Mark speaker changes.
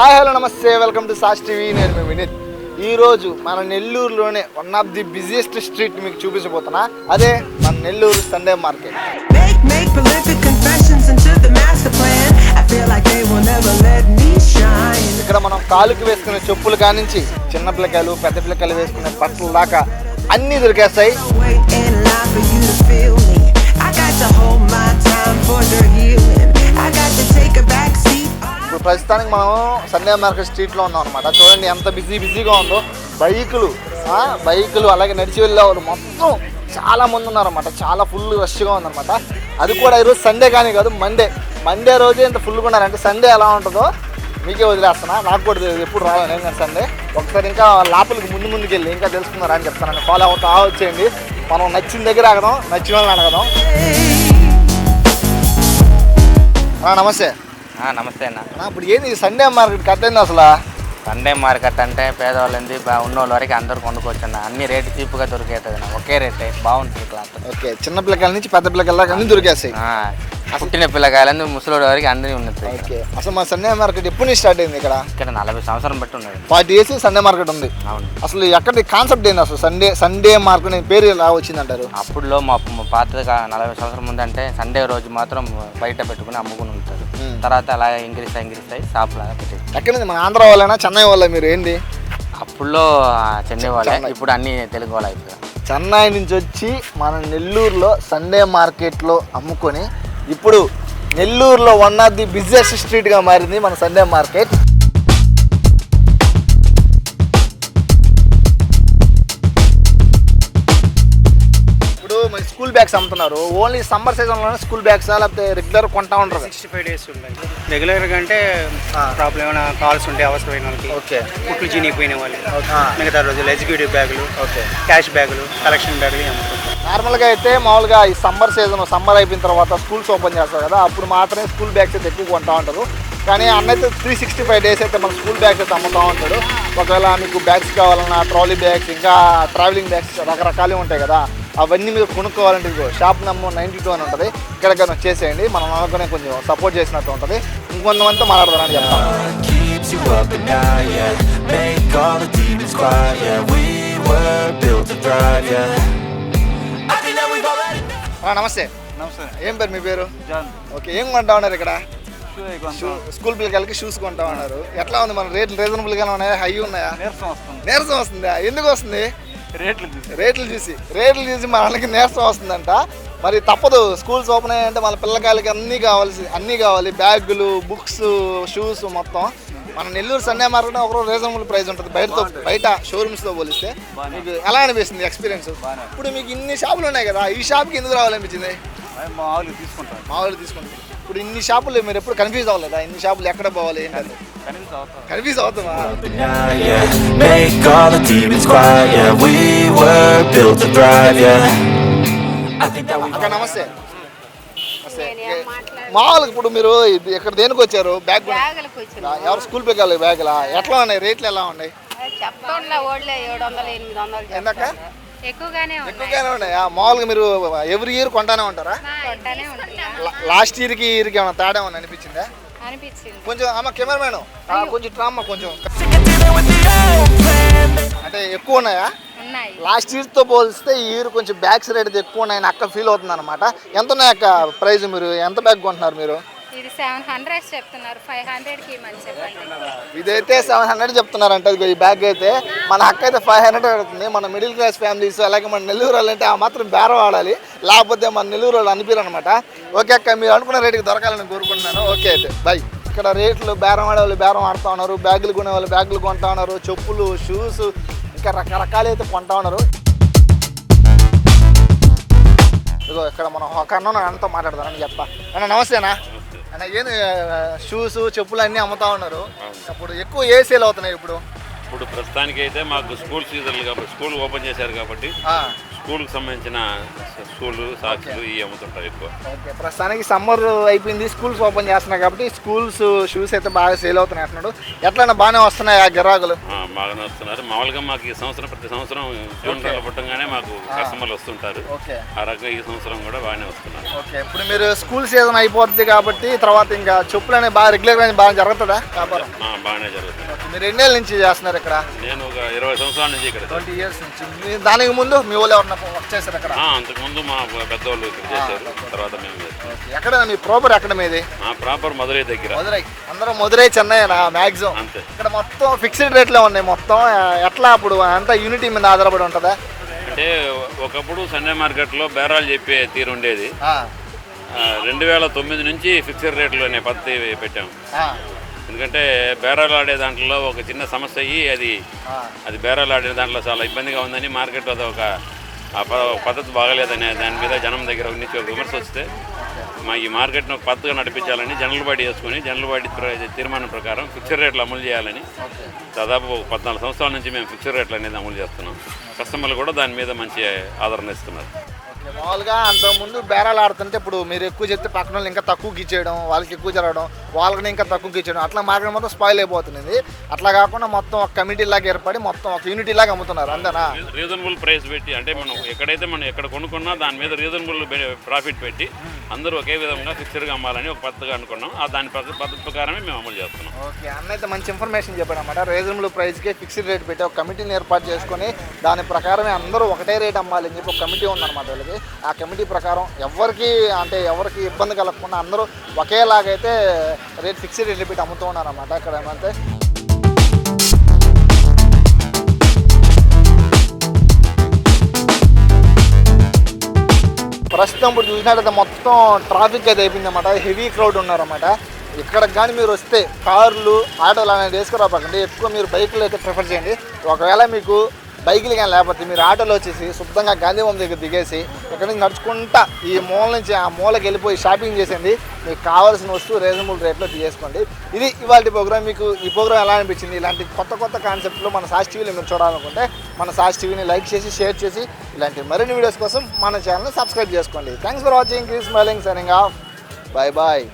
Speaker 1: Hi hello నమస్తే. Welcome to SAS TV. నేను మీ వినీత్. ఈ రోజు మన నెల్లూరులోనే one of the busiest street మీకు చూపించబోతున్నా. అదే మన నెల్లూరు సండే మార్కెట్. ఇక్కడ మనం కాలుకి వేసుకునే చెప్పులు కానించి చిన్న పిల్లకాయలు పెద్ద పిల్లకాయలు వేసుకునే బట్టలు దాకా అన్నీ దొరికేస్తాయి. ప్రస్తుతానికి మనం సండే మార్కెట్ స్ట్రీట్లో ఉన్నాం అనమాట చూడండి ఎంత బిజీ బిజీగా ఉందో. బైకులు బైకులు అలాగే నడిచి వెళ్ళేవాళ్ళు మొత్తం చాలా మంది ఉన్నారన్నమాట. చాలా ఫుల్ రష్గా ఉందన్నమాట. అది కూడా ఈరోజు సండే కానీ కాదు మండే. మండే రోజే ఇంత ఫుల్గా ఉన్నారంటే సండే ఎలా ఉంటుందో మీకే వదిలేస్తున్నా. నాకు కూడా తెలియదు ఎప్పుడు రావాలి నేను కానీ సండే. ఒకసారి ఇంకా లోపలికి ముందు ముందుకు వెళ్ళి ఇంకా తెలుసుకున్నారా అని చెప్తాను ఫాలో అవుతా వచ్చేయండి. మనం నచ్చిన దగ్గర ఆగదాం నచ్చిన వాళ్ళని అడగదాం. నమస్తే.
Speaker 2: నమస్తే అన్న.
Speaker 1: ఇప్పుడు ఏంది సండే మార్కెట్ కట్ అయింది అసలు?
Speaker 2: సండే మార్కెట్ అంటే పేదవాళ్ళంది ఉన్నోళ్ళ వరకు అందరు కొనుక్కోవచ్చు అన్న అన్ని రేటు చీప్గా దొరికేస్తుంది అన్న. ఒకే రేటే బాగుంటుంది క్లాత్.
Speaker 1: ఓకే చిన్న పిల్లకాయల నుంచి పెద్ద పిల్లకాయల దాకా అన్ని దొరికేస్తాయి.
Speaker 2: పుట్టిన పిల్లకాయలందు ముసలోడి వరకు అందరి ఉన్నది.
Speaker 1: ఓకే అసలు మా సండే మార్కెట్ ఎప్పుడు నుంచి స్టార్ట్ అయింది ఇక్కడ?
Speaker 2: ఇక్కడ నలభై సంవత్సరం బట్టి ఉన్నది.
Speaker 1: ఫార్టీ ఇయర్స్ సండే మార్కెట్ ఉంది.
Speaker 2: అవును.
Speaker 1: అసలు ఎక్కడ కాన్సెప్ట్ ఏంది అసలు? సండే సండే మార్కెట్ అనే పేరు ఎలా వచ్చింది అంటారు
Speaker 2: అప్పుడులో మా పాత నలభై సంవత్సరం ముందు అంటే సండే రోజు మాత్రం బయట పెట్టుకుని అమ్ముకుని ఉంటారు.
Speaker 1: మ్మ్.
Speaker 2: తర్వాత అలా ఇంగ్లీష్ ఇంగ్లీష్ అయ్యి షాప్ లాగా పెట్టేది
Speaker 1: ఎక్కడ నుంచి మన ఆంధ్ర వాళ్ళైనా చెన్నై వాళ్ళ మీరు? ఏంది?
Speaker 2: అప్పుడులో చెన్నై వాళ్ళే. ఇప్పుడు అన్ని తెలుగు వాళ్ళు అయిపోయారు
Speaker 1: చెన్నై నుంచి వచ్చి మన నెల్లూరులో సండే మార్కెట్లో అమ్ముకొని ఇప్పుడు నెల్లూరులో వన్ ఆఫ్ ది బిజినెస్ స్ట్రీట్గా మారింది మన సండే మార్కెట్ స్కూల్ బ్యాగ్స్ అమ్ముతున్నారు. ఓన్లీ సమ్మర్ సీజన్లోనే స్కూల్ బ్యాగ్స్ లేకపోతే రెగ్యులర్ కొంటా ఉంటారు
Speaker 3: సిక్స్టీ ఫైవ్ డేస్ ఉంటాయి రెగ్యులర్గా అంటే. ప్రాబ్లం ఏమైనా కాల్స్ ఉంటే అవసరమైన వాళ్ళకి
Speaker 1: ఓకే.
Speaker 3: కుట్లు చినిగిపోయిన వాళ్ళు. మిగతా రోజులు ఎగ్జిక్యూటివ్ బ్యాగులు
Speaker 1: ఓకే.
Speaker 3: క్యాష్ బ్యాగులు కలెక్షన్ బ్యాగులు
Speaker 1: నార్మల్గా అయితే మామూలుగా ఈ సమ్మర్ సీజన్ సమ్మర్ అయిపోయిన తర్వాత స్కూల్స్ ఓపెన్ చేస్తారు కదా అప్పుడు మాత్రమే స్కూల్ బ్యాగ్స్ అయితే ఎక్కువ కొంటా ఉంటారు. కానీ అన్నైతే త్రీ సిక్స్టీ ఫైవ్ డేస్ అయితే మన స్కూల్ బ్యాగ్స్ అయితే అమ్ముతూ ఉంటాడు. ఒకవేళ మీకు బ్యాగ్స్ కావాలన్నా ట్రాలీ బ్యాగ్స్ ఇంకా ట్రావెలింగ్ బ్యాగ్స్ రకరకాలు ఉంటాయి కదా. అవన్నీ మీరు కొనుక్కోవాలంటే ఇదిగో షాప్ నెంబర్ నైంటీ టూ అని ఉంటుంది. ఇక్కడికి వచ్చేసేయండి మనం అనుకునే కొంచెం సపోర్ట్ చేసినట్టు ఉంటుంది. ఇంకొంతమందితో మాట్లాడదానని చెప్తాను నమస్తే.
Speaker 4: నమస్తే.
Speaker 1: ఏం పేరు మీ పేరు?
Speaker 4: జాన్.
Speaker 1: ఓకే ఏం కొంటా? ఉన్నారు ఇక్కడ స్కూల్ పిల్లలకి షూస్ కొంటా ఉన్నారు ఎట్లా ఉంది మన రేట్లు? రీజనబుల్గా ఉన్నాయా? హై ఉన్నాయా?
Speaker 4: నీరసం వస్తుంది.
Speaker 1: నీరసం వస్తుందా? ఎందుకు వస్తుంది?
Speaker 4: రేట్లు చూసి.
Speaker 1: రేట్లు చూసి. రేట్లు చూసి మన వాళ్ళకి నీరసం వస్తుందంట. మరి తప్పదు. స్కూల్స్ ఓపెన్ అయ్యాయంటే మన పిల్లకాయలకి అన్నీ కావాల్సి అన్నీ కావాలి. బ్యాగులు బుక్స్ షూస్ మొత్తం. మన నెల్లూరు సండే మార్కెట్ ఒక రీజనబుల్ ప్రైస్ ఉంటుంది. బయటతో బయట షోరూమ్స్తో పోలిస్తే మీకు ఎలా అనిపిస్తుంది ఎక్స్పీరియన్స్ ఇప్పుడు మీకు ఇన్ని షాపులు ఉన్నాయి కదా ఈ షాప్కి ఎందుకు రావాలనిపించింది?
Speaker 4: మామూలుగా తీసుకుంటాను.
Speaker 1: మామూలుగా తీసుకుంటే ఇప్పుడు ఇన్ని షాపులు మీరు ఎప్పుడు కన్ఫ్యూజ్ అవ్వలేదా? ఇన్ని షాపులు ఎక్కడ పోవాలి
Speaker 4: చదువుతాను
Speaker 1: confuse.
Speaker 5: Make all the demons quiet, yeah. We were built to thrive, yeah. I think that we've
Speaker 1: అక్క నమస్తే నమస్తే. మామూలుగా ఇప్పుడు మీరు ఇది ఇక్కడ దేనికి వచ్చారు బ్యాగ్ కొన-
Speaker 6: బ్యాగులకు వచ్చిన
Speaker 1: ఎవరు స్కూల్ పిల్లలు బ్యాగులా ఎట్లా ఉన్నాయి రేట్లు ఎలా ఉన్నాయి
Speaker 6: చెప్తుండలే ఓడ్లే ఏడు వందలు ఎనిమిది వందలు
Speaker 1: ఎందాక?
Speaker 6: చెప్తారు. ఎక్కువగానే ఉన్నాయి
Speaker 1: ఎక్కువగానే ఉన్నాయా మామూలుగా మీరు ఎవ్రీ ఇయర్ కొంటానే ఉంటారా
Speaker 6: కొంటానే ఉంటాయి
Speaker 1: లా- లాస్ట్ ఇయర్కి ఇయర్కి ఏమైనా తేడా ఏమైనా అనిపించిందా
Speaker 6: అనిపించింది.
Speaker 1: కొంచెం అమ్మ కెమెరామెన్ కొంచెం ట్రామా కొంచెం. అంటే ఎక్కువ ఉన్నాయా?
Speaker 6: ఉన్నాయి.
Speaker 1: లాస్ట్ ఇయర్తో పోలిస్తే ఈ ఇయర్ కొంచెం బ్యాగ్స్ రేట్ ఎక్కువ ఉన్నాయని అక్క ఫీల్ అవుతుంది అనమాట ఎంత ఉన్నాయి అక్క ప్రైస్ మీరు? ఎంత బ్యాగ్ కొంటున్నారు మీరు?
Speaker 6: ఇది సెవెన్ హండ్రెడ్ చెప్తున్నారు. ఫైవ్ హండ్రెడ్కి మంచి చెప్పండి.
Speaker 1: ఇదైతే సెవెన్ హండ్రెడ్ చెప్తున్నారంట ఈ బ్యాగ్ అయితే. మన అక్క అయితే ఫైవ్ హండ్రెడ్ అడుగుతుంది. మన మిడిల్ క్లాస్ ఫ్యామిలీస్ అలాగే మన నెల్లూరు వాళ్ళు అంటే ఆ మాత్రం బేరం ఆడాలి లేకపోతే మన నెల్లూరు వాళ్ళు అనిపించారు ఓకే అక్క మీరు అనుకున్న రేటుకి దొరకాలని కోరుకుంటున్నాను. ఓకే అయితే బై ఇక్కడ రేట్లు బేరం ఆడే వాళ్ళు బేరం ఆడుతూ ఉన్నారు. బ్యాగులు కొనే వాళ్ళు బ్యాగులు కొంటా ఉన్నారు. చెప్పులు షూస్ ఇంకా రకరకాలు అయితే కొంటా ఉన్నారు. ఇదిగో ఇక్కడ మనం ఒక అన్న అన్నతో మాట్లాడదామని చెప్పా. అన్న నమస్తేనా అన్న ఏంది షూస్ చెప్పులు అన్నీ అమ్ముతా ఉన్నారు. అప్పుడు ఎక్కువ ఏ సేల్ అవుతున్నాయి ఇప్పుడు?
Speaker 7: ఇప్పుడు ప్రస్తుతానికి అయితే మాకు స్కూల్ సీజన్లు కాబట్టి స్కూల్ ఓపెన్ చేశారు కాబట్టి స్కూల్కి సంబంధించిన స్కూల్ సాక్స్లు ఇవి అమ్ముతుంటారు ఎక్కువ.
Speaker 1: ఓకే ప్రస్తుతానికి సమ్మర్ అయిపోయింది. స్కూల్స్ ఓపెన్ చేస్తున్నాయి కాబట్టి స్కూల్స్ షూస్ అయితే బాగా సేల్ అవుతున్నాయి అంటున్నాడు. ఎట్లా బాగానే వస్తున్నాయి ఆ గిరాకులు?
Speaker 7: బాగానే వస్తున్నారు. మామూలుగా మాకు ఈ సంవత్సరం ప్రతి సంవత్సరం జూన్ నెల పుట్టంగానే మాకు కస్టమర్లు వస్తుంటారు. ఆ రకంగా ఈ సంవత్సరం కూడా బాగానే వస్తున్నారు.
Speaker 1: ఓకే ఇప్పుడు మీరు స్కూల్ సీజన్ అయిపోద్ది కాబట్టి తర్వాత ఇంకా చెప్పులు అనేవి బాగా రెగ్యులర్ బాగా జరుగుతుందా? వ్యాపారం?
Speaker 7: బాగానే జరుగుతుంది.
Speaker 1: మీరు ఎన్నేళ్ళ నుంచి చేస్తున్నారు ఇక్కడ?
Speaker 7: నేను ఒక ఇరవై సంవత్సరాల నుంచి ఇక్కడ
Speaker 1: ట్వంటీ ఇయర్స్ నుంచి. దానికి ముందు మీ వాళ్ళు ఎవరన్నా వర్క్ చేశారు అక్కడ?
Speaker 7: అంతకుముందు మా పెద్దవాళ్ళు ఇక్కడ చేశారు. తర్వాత మేము
Speaker 1: ఎక్కడ మీ ప్రాపర్ ఎక్కడ మీది?
Speaker 7: ఆ ప్రాపర్ మధురై దగ్గర.
Speaker 1: మధురై. అందరూ మధురై చెన్నై మ్యాక్సిమం
Speaker 7: అంతే.
Speaker 1: ఇక్కడ మొత్తం ఫిక్స్డ్ రేట్లే ఉన్నాయి. మొత్తం ఎట్లా అప్పుడు అంతా యూనిటీ మీద ఆధారపడి ఉంటుందా?
Speaker 7: అంటే ఒకప్పుడు సండే మార్కెట్లో బేరాలు చెప్పే తీరు ఉండేది. రెండు వేల తొమ్మిది నుంచి ఫిక్స్డ్ రేట్లోనే పద్ధతి పెట్టాం. ఎందుకంటే బేరాలు ఆడే దాంట్లో ఒక చిన్న సమస్య అయ్యి అది. అది బేరాలు ఆడే దాంట్లో చాలా ఇబ్బందిగా ఉందని మార్కెట్లో అది ఒక ఆ పద్ధతి బాగలేదనే దాని మీద జనం దగ్గర నుంచి విమర్శ వస్తే మా ఈ మార్కెట్ను ఒక పద్ధతిగా నడిపించాలని జనరల్ బాడీ వేసుకొని జనరల్ బాడీ తీర్మానం ప్రకారం ఫిక్స్డ్ రేట్లు అమలు చేయాలని దాదాపు పద్నాలుగు సంవత్సరాల నుంచి మేము ఫిక్స్డ్ రేట్లు అనేది అమలు చేస్తున్నాం. కస్టమర్లు కూడా దాని మీద మంచి ఆదరణ ఇస్తున్నారు.
Speaker 1: మామూలుగా అంతకుముందు బేరాలు ఆడుతుంటే ఇప్పుడు మీరు ఎక్కువ చెప్తే పక్కన వాళ్ళు ఇంకా తక్కువకి ఇచ్చేయడం వాళ్ళకి ఎక్కువ జరగడం వాళ్ళకి ఇంకా తక్కువకి ఇచ్చేయడం అట్లా మార్కెట్ మొత్తం స్పాయిల్ అయిపోతుంది అట్లా కాకుండా మొత్తం ఒక కమిటీ లాగా ఏర్పడి మొత్తం ఒక యూనిటీ లాగా అమ్ముతున్నారు అంతేనా?
Speaker 7: రీజనబుల్ ప్రైస్ పెట్టి అంటే మనం ఎక్కడైతే మనం ఎక్కడ కొనుక్కున్నా దాని మీద రీజనబుల్ ప్రాఫిట్ పెట్టి అందరూ ఒకే విధంగా ఫిక్స్డ్గా అమ్మాలని ఒక పద్ధతిగా అనుకున్నాం. ఆ దాని పద్ధ- పద్ధతి ప్రకారమే మేము అమలు చేస్తున్నాం.
Speaker 1: ఓకే అన్న అయితే మంచి ఇన్ఫర్మేషన్ చెప్పాడు అనమాట రీజనబుల్ ప్రైస్కి ఫిక్స్డ్ రేట్ పెట్టి ఒక కమిటీని ఏర్పాటు చేసుకొని దాని ప్రకారమే అందరూ ఒకటే రేట్ అమ్మాలి అని చెప్పి ఒక కమిటీ ఉందన్నమాట వాళ్ళకి ఆ కమిటీ ప్రకారం ఎవరికి అంటే ఎవరికి ఇబ్బంది కలగకుండా అందరూ ఒకేలాగైతే రేట్ ఫిక్స్డ్ రేట్ పెట్టి అమ్ముతూ ఉన్నారన్నమాట. ఇక్కడ ఏమంటే ప్రస్తుతం ఇప్పుడు చూసినట్టయితే మొత్తం ట్రాఫిక్ అయితే అయిపోయింది అనమాట హెవీ క్రౌడ్ ఉన్నారన్నమాట. ఇక్కడ కానీ మీరు వస్తే కార్లు ఆటోలు అనేది వేసుకురాపకండి ఎక్కువ మీరు బైకులు అయితే ప్రిఫర్ చేయండి. ఒకవేళ మీకు బైకులు కానీ లేకపోతే మీరు ఆటోలో వచ్చేసి శుద్ధంగా గాంధీ బొమ్మ దగ్గర దిగేసి ఇక్కడ నుంచి నడుచుకుంటా ఈ మూల నుంచి ఆ మూలకి వెళ్ళిపోయి షాపింగ్ చేసింది మీకు కావాల్సిన వస్తువు రీజనబుల్ రేట్లో తీసేసుకోండి. ఇది ఇవాళ ప్రోగ్రామ్ మీకు ఈ ప్రోగ్రామ్ ఎలా అనిపించింది? ఇలాంటి కొత్త కొత్త కాన్సెప్ట్లో మన సాక్షి టీవీలో మీరు చూడాలనుకుంటే మన సాక్షి టీవీని లైక్ చేసి షేర్ చేసి ఇలాంటి మరిన్ని వీడియోస్ కోసం మన ఛానల్ని సబ్స్క్రైబ్ చేసుకోండి. థ్యాంక్స్ ఫర్ వాచింగ్ క్రీస్ మైలింగ్ సైనింగ్ ఆఫ్ బాయ్ బాయ్